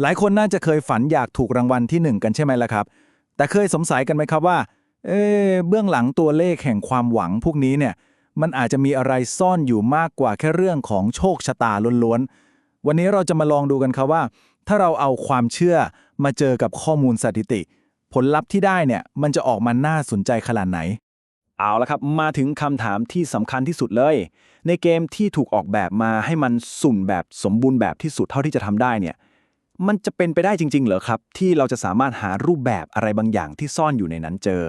หลายคนน่าจะเคยฝันอยากถูกรางวัลที่หนึ่งกันใช่ไหมล่ะครับ แต่เคยสงสัยกันไหมครับว่า เอ๊ะเบื้องหลังตัวเลขแห่งความหวังพวกนี้เนี่ย มันอาจจะมีอะไรซ่อนอยู่มากกว่าแค่เรื่องของโชคชะตาล้วนๆ วันนี้เราจะมาลองดูกันครับว่า ถ้าเราเอาความเชื่อมาเจอกับข้อมูลสถิติ ผลลัพธ์ที่ได้เนี่ย มันจะออกมาน่าสนใจขนาดไหน เอาละครับ มาถึงคำถามที่สำคัญที่สุดเลย ในเกมที่ถูกออกแบบมาให้มันสุ่มแบบสมบูรณ์แบบที่สุดเท่าที่จะทำได้เนี่ย มันจะเป็นไปได้จริง ๆ เหรอครับ ที่เราจะสามารถหารูปแบบอะไรบางอย่างที่ซ่อนอยู่ในนั้นเจอ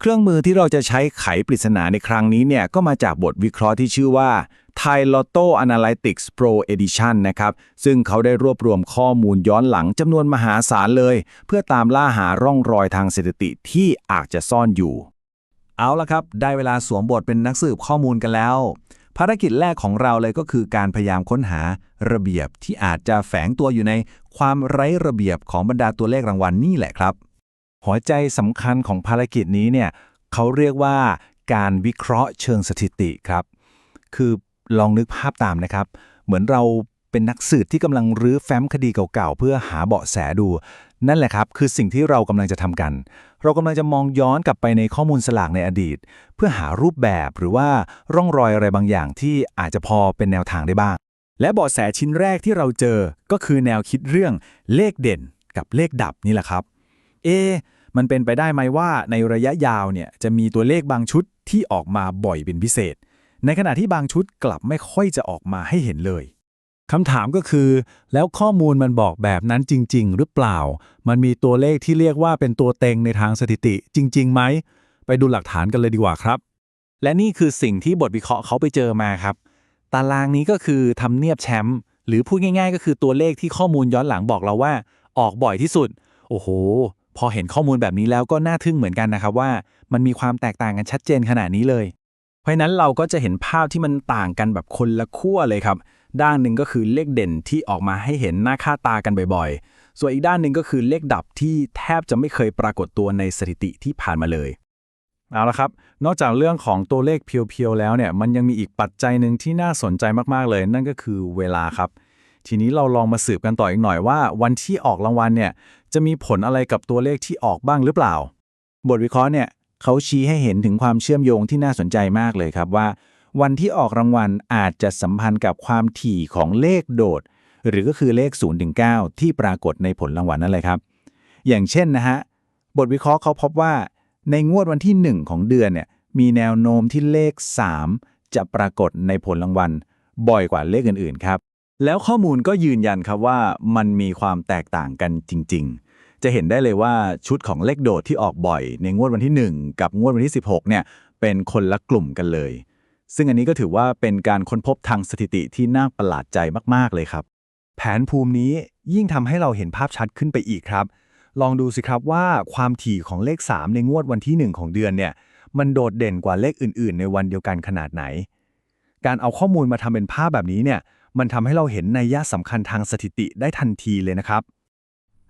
เครื่องมือที่เราจะใช้ไขปริศนาในครั้งนี้เนี่ยก็มาจากบทวิเคราะห์ที่ชื่อว่า Thai Lotto Analytics Pro Edition นะครับ ซึ่งเขาได้รวบรวมข้อมูลย้อนหลังจำนวนมหาศาลเลย เพื่อตามล่าหาร่องรอยทางสถิติที่อาจจะซ่อนอยู่ เอาละครับ ได้เวลาสวมบทเป็นนักสืบข้อมูลกันแล้ว ภารกิจแรกของเราเลยก็คือการพยายามค้นหาระเบียบที่อาจจะแฝงตัวอยู่ในความไร้ระเบียบของบรรดาตัวเลขรางวัลนี่แหละครับ หัวใจสำคัญของภารกิจนี้เนี่ยเขาเรียกว่าการวิเคราะห์เชิงสถิติครับ คือลองนึกภาพตามนะครับ เหมือนเรา เป็นนักสืบที่กำลังรื้อแฟ้มคดีเก่าๆ เพื่อหาเบาะแสดู นั่นแหละครับ คือสิ่งที่เรากำลังจะทำกัน เรากำลังจะมองย้อนกลับไปในข้อมูลสลากในอดีต เพื่อหารูปแบบหรือว่าร่องรอยอะไรบางอย่างที่อาจจะพอเป็นแนวทางได้บ้าง และเบาะแสชิ้นแรกที่เราเจอก็คือแนวคิดเรื่องเลขเด่นกับเลขดับนี่แหละครับ เอะมันเป็นไปได้ไหมว่าในระยะยาวเนี่ยจะมีตัวเลขบางชุดที่ออกมาบ่อยเป็นพิเศษ ในขณะที่บางชุดกลับไม่ค่อยจะออกมาให้เห็นเลย คำถามก็คือ แล้วข้อมูลมันบอกแบบนั้นจริง ๆ หรือเปล่า มันมีตัวเลขที่เรียกว่าเป็นตัวเต็งในทางสถิติจริงๆไหม ไปดูหลักฐานกันเลยดีกว่าครับ และนี่คือสิ่งที่บทวิเคราะห์เขาไปเจอมาครับ ตารางนี้ก็คือทำเนียบแชมป์หรือพูดง่าย ๆ ก็คือตัวเลขที่ข้อมูลย้อนหลังบอกเราว่า ออกบ่อยที่สุด โอ้โห พอเห็นข้อมูลแบบนี้แล้วก็น่าทึ่งเหมือนกันนะครับว่า มันมีความแตกต่างกันชัดเจนขนาดนี้เลย เพราะนั้นเราก็จะเห็นภาพที่มันต่างกันแบบคนละขั้วเลยครับ ด้านหนึ่งก็คือเลขเด่นที่ออกมาให้เห็นหน้าค่าตากันบ่อยๆ ส่วนอีกด้านหนึ่งก็คือเลขดับที่แทบจะไม่เคยปรากฏตัวในสถิติที่ผ่านมาเลยเอาละครับ นอกจากเรื่องของตัวเลขเพียวๆแล้วเนี่ย มันยังมีอีกปัจจัยหนึ่งที่น่าสนใจมากๆเลย นั่นก็คือเวลาครับ ทีนี้เราลองมาสืบกันต่ออีกหน่อยว่า วันที่ออกรางวัลเนี่ย จะมีผลอะไรกับตัวเลขที่ออกบ้างหรือเปล่า บทวิเคราะห์เนี่ยเขาชี้ให้เห็นถึงความเชื่อมโยงที่น่าสนใจมากเลยครับว่า วันที่ออกรางวัลอาจจะสัมพันธ์กับความถี่ของเลขโดด หรือก็คือเลข0ถึง9ที่ปรากฏในผลรางวัลนั่นเลยครับ อย่างเช่นนะฮะบทวิเคราะห์เขาพบว่า ในงวดวันที่ 1 ของเดือนเนี่ยมีแนวโน้มที่เลข 3 จะปรากฏในผลรางวัล บ่อยกว่าเลขอื่นๆครับแล้วข้อมูลก็ยืนยันครับว่ามันมีความแตกต่างกันจริง ๆ จะเห็นได้เลยว่าชุดของเลขโดดที่ออกบ่อย ในงวดวันที่ 1 กับงวดวันที่ 16เนี่ยเป็นคนละกลุ่มกันเลย ซึ่งอันนี้ก็ถือว่าเป็นการค้นพบทางสถิติที่น่าประหลาดใจมากๆเลยครับ แผนภูมินี้ยิ่งทำให้เราเห็นภาพชัดขึ้นไปอีกครับ ลองดูสิครับว่าความถี่ของเลข 3 ในงวดวันที่ 1 ของเดือนเนี่ย มันโดดเด่นกว่าเลขอื่น ๆ ในวันเดียวกันขนาดไหน การเอาข้อมูลมาทำเป็นภาพแบบนี้เนี่ย มันทำให้เราเห็นนัยยะสำคัญทางสถิติได้ทันทีเลยนะครับ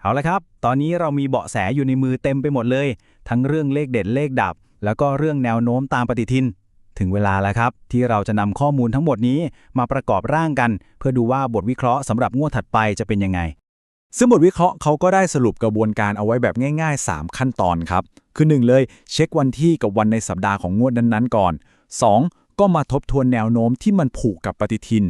เอาละครับ ตอนนี้เรามีเบาะแสอยู่ในมือเต็มไปหมดเลย ทั้งเรื่องเลขเด่นเลขดับ แล้วก็เรื่องแนวโน้มตามปฏิทิน ถึงเวลาแล้วครับ ที่เราจะนำข้อมูลทั้งหมดนี้มาประกอบร่างกัน เพื่อดูว่าบทวิเคราะห์สำหรับงวดถัดไปจะเป็นยังไง ซึ่งบทวิเคราะห์เขาก็ได้สรุปกระบวนการเอาไว้แบบง่าย ๆ 3 ขั้นตอนครับ คือ 1 เลย เช็ควันที่กับวันในสัปดาห์ของงวดนั้นๆ ก่อน 2. ก็มาทบทวนแนวโน้มที่มันผูกกับปฏิทิน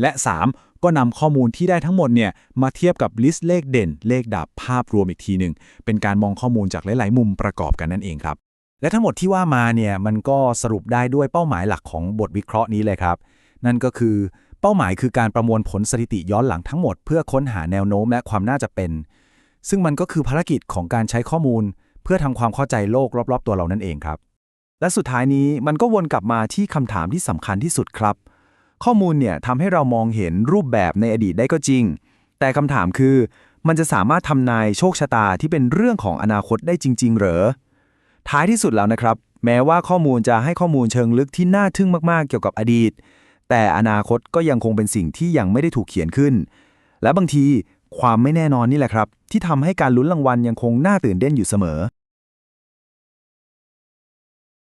และ 3. ก็นำข้อมูลที่ได้ทั้งหมดเนี่ยมาเทียบกับลิสต์เลขเด่น เลขดับภาพรวมอีกทีหนึ่งเป็นการมองข้อมูลจากหลายๆ มุมประกอบกันนั่นเองครับ และทั้งหมดที่ว่ามาเนี่ยมันก็สรุปได้ด้วยเป้าหมายหลักของบทวิเคราะห์นี้เลยครับ นั่นก็คือเป้าหมายคือการประมวลผลสถิติย้อนหลังทั้งหมด เพื่อค้นหาแนวโน้มและความน่าจะเป็น ซึ่งมันก็คือภารกิจของการใช้ข้อมูล เพื่อทำความเข้าใจโลกรอบๆ ตัวเรานั่นเองครับ และสุดท้ายนี้มันก็วนกลับมาที่คำถามที่สำคัญที่สุดครับ ข้อมูลเนี่ยทำให้เรามองเห็นรูปแบบในอดีตได้ก็จริง แต่คำถามคือ มันจะสามารถทำนายโชคชะตาที่เป็นเรื่องของอนาคตได้จริง ๆ หรือ ท้ายที่สุดแล้วนะครับ แม้ว่าข้อมูลจะให้ข้อมูลเชิงลึกที่น่าทึ่งมากๆ เกี่ยวกับอดีต แต่อนาคตก็ยังคงเป็นสิ่งที่ยังไม่ได้ถูกเขียนขึ้น และบางทีความไม่แน่นอนนี่แหละครับ ที่ทำให้การลุ้นรางวัลยังคงน่าตื่นเต้นอยู่เสมอ